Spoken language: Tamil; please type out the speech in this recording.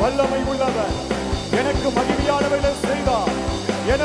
வல்லமை உள்ளவர். எனக்கு மகிமையானவைகளை செய்தார்.